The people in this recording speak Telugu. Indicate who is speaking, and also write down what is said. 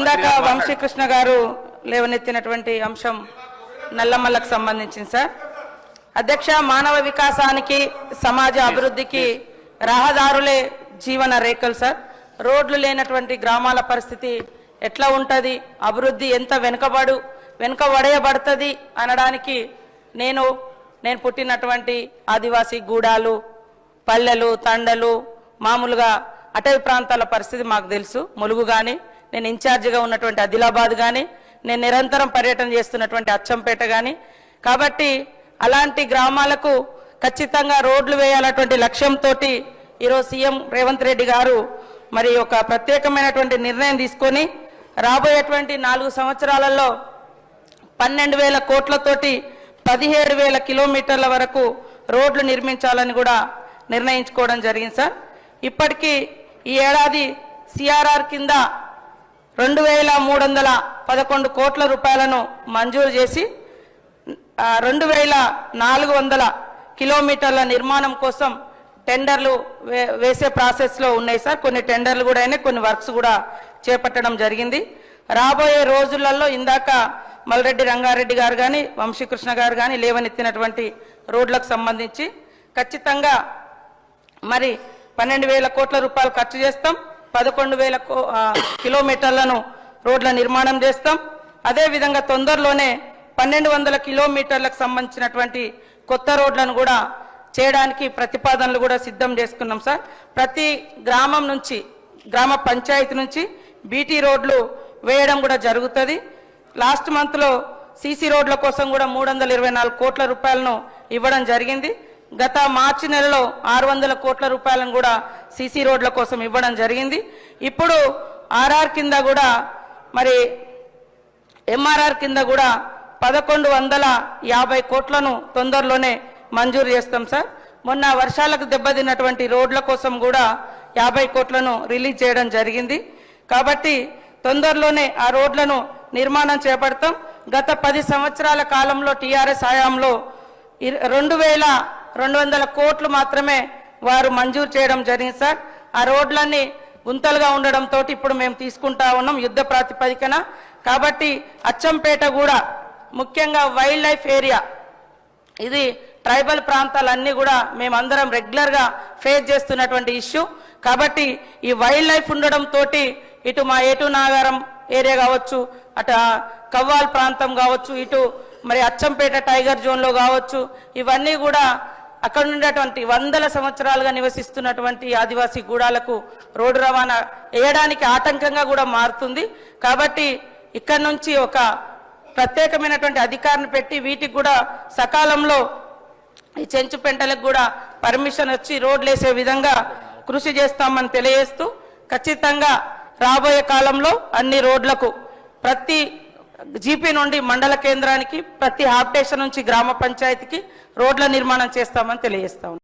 Speaker 1: ఇందాక వంశీకృష్ణ గారు లేవనెత్తినటువంటి అంశం నల్లమల్లకు సంబంధించింది సార్. అధ్యక్ష మానవ వికాసానికి సమాజ అభివృద్ధికి రహదారులే జీవన రేఖలు సార్. రోడ్లు లేనటువంటి గ్రామాల పరిస్థితి ఎట్లా ఉంటుంది? అభివృద్ధి ఎంత వెనుకబడు వెనుకబడేయబడుతుంది అనడానికి నేను నేను పుట్టినటువంటి ఆదివాసీ గూడాలు పల్లెలు తండలు మామూలుగా అటవీ ప్రాంతాల పరిస్థితి మాకు తెలుసు. ములుగు కానీ నేను ఇన్ఛార్జిగా ఉన్నటువంటి ఆదిలాబాద్ కానీ నేను నిరంతరం పర్యటన చేస్తున్నటువంటి అచ్చంపేట కానీ కాబట్టి అలాంటి గ్రామాలకు ఖచ్చితంగా రోడ్లు వేయాలన్నటువంటి లక్ష్యంతో ఈరోజు సీఎం రేవంత్ రెడ్డి గారు మరి ఒక ప్రత్యేకమైనటువంటి నిర్ణయం తీసుకొని రాబోయేటువంటి నాలుగు సంవత్సరాలలో పన్నెండు వేల కోట్లతోటి పదిహేడు వేల కిలోమీటర్ల వరకు రోడ్లు నిర్మించాలని కూడా నిర్ణయించుకోవడం జరిగింది సార్. ఇప్పటికీ ఈ ఏడాది సిఆర్ఆర్ కింద రెండు వేల మూడు వందల పదకొండు కోట్ల రూపాయలను మంజూరు చేసి రెండు వేల నాలుగు వందల కిలోమీటర్ల నిర్మాణం కోసం టెండర్లు వే- వేసే ప్రాసెస్లో ఉన్నాయి సార్. కొన్ని టెండర్లు కూడా అయినాయి కొన్ని వర్క్స్ కూడా చేపట్టడం జరిగింది. రాబోయే రోజులలో ఇందాక మల్రెడ్డి రంగారెడ్డి గారు కానీ వంశీకృష్ణ గారు కానీ లేవనెత్తినటువంటి రోడ్లకు సంబంధించి ఖచ్చితంగా మరి పన్నెండు వేల కోట్ల రూపాయలు ఖర్చు చేస్తాం. పదకొండు వేల కిలోమీటర్లను రోడ్ల నిర్మాణం చేస్తాం. అదేవిధంగా తొందరలోనే పన్నెండు వందల కిలోమీటర్లకు సంబంధించినటువంటి కొత్త రోడ్లను కూడా చేయడానికి ప్రతిపాదనలు కూడా సిద్ధం చేసుకున్నాం సార్. ప్రతి గ్రామం నుంచి గ్రామ పంచాయతీ నుంచి బీటీ రోడ్లు వేయడం కూడా జరుగుతుంది. లాస్ట్ మంత్లో సీసీ రోడ్ల కోసం కూడా మూడు వందల ఇరవై నాలుగు కోట్ల రూపాయలను ఇవ్వడం జరిగింది. గత మార్చి నెలలో ఆరు వందల కోట్ల రూపాయలను కూడా సీసీ రోడ్ల కోసం ఇవ్వడం జరిగింది. ఇప్పుడు ఆర్ఆర్ కింద కూడా మరి ఎంఆర్ఆర్ కింద కూడా పదకొండు వందల యాభై కోట్లను తొందరలోనే మంజూరు చేస్తాం సార్. మొన్న వర్షాలకు దెబ్బతిన్నటువంటి రోడ్ల కోసం కూడా యాభై కోట్లను రిలీజ్ చేయడం జరిగింది. కాబట్టి తొందరలోనే ఆ రోడ్లను నిర్మాణం చేపడతాం. గత పది సంవత్సరాల కాలంలో టీఆర్ఎస్ హయాంలో రెండు వేల రెండు వందల కోట్లు మాత్రమే వారు మంజూరు చేయడం జరిగింది సార్. ఆ రోడ్లన్నీ గుంతలుగా ఉండడంతో ఇప్పుడు మేము తీసుకుంటా ఉన్నాం యుద్ధ ప్రాతిపదికన. కాబట్టి అచ్చంపేట కూడా ముఖ్యంగా వైల్డ్ లైఫ్ ఏరియా ఇది ట్రైబల్ ప్రాంతాలన్నీ కూడా మేమందరం రెగ్యులర్గా ఫేస్ చేస్తున్నటువంటి ఇష్యూ. కాబట్టి ఈ వైల్డ్ లైఫ్ ఉండడంతో ఇటు మా ఏటు నాగారం ఏరియా కావచ్చు అటు కవ్వాల్ ప్రాంతం కావచ్చు ఇటు మరి అచ్చంపేట టైగర్ జోన్లో కావచ్చు ఇవన్నీ కూడా అక్కడ ఉండేటువంటి వందల సంవత్సరాలుగా నివసిస్తున్నటువంటి ఆదివాసీ గూడాలకు రోడ్డు రవాణా వేయడానికి ఆటంకంగా కూడా మారుతుంది. కాబట్టి ఇక్కడ నుంచి ఒక ప్రత్యేకమైనటువంటి అధికారిని పెట్టి వీటికి కూడా సకాలంలో ఈ చెంచు పెంటలకు కూడా పర్మిషన్ వచ్చి రోడ్లు వేసే విధంగా కృషి చేస్తామని తెలియజేస్తూ ఖచ్చితంగా రాబోయే కాలంలో అన్ని రోడ్లకు ప్రతి జీపీ నుండి మండల కేంద్రానికి ప్రతి హాఫ్ డేషన్ నుంచి గ్రామ పంచాయతీకి రోడ్ల నిర్మాణం చేస్తామని తెలియజేస్తాం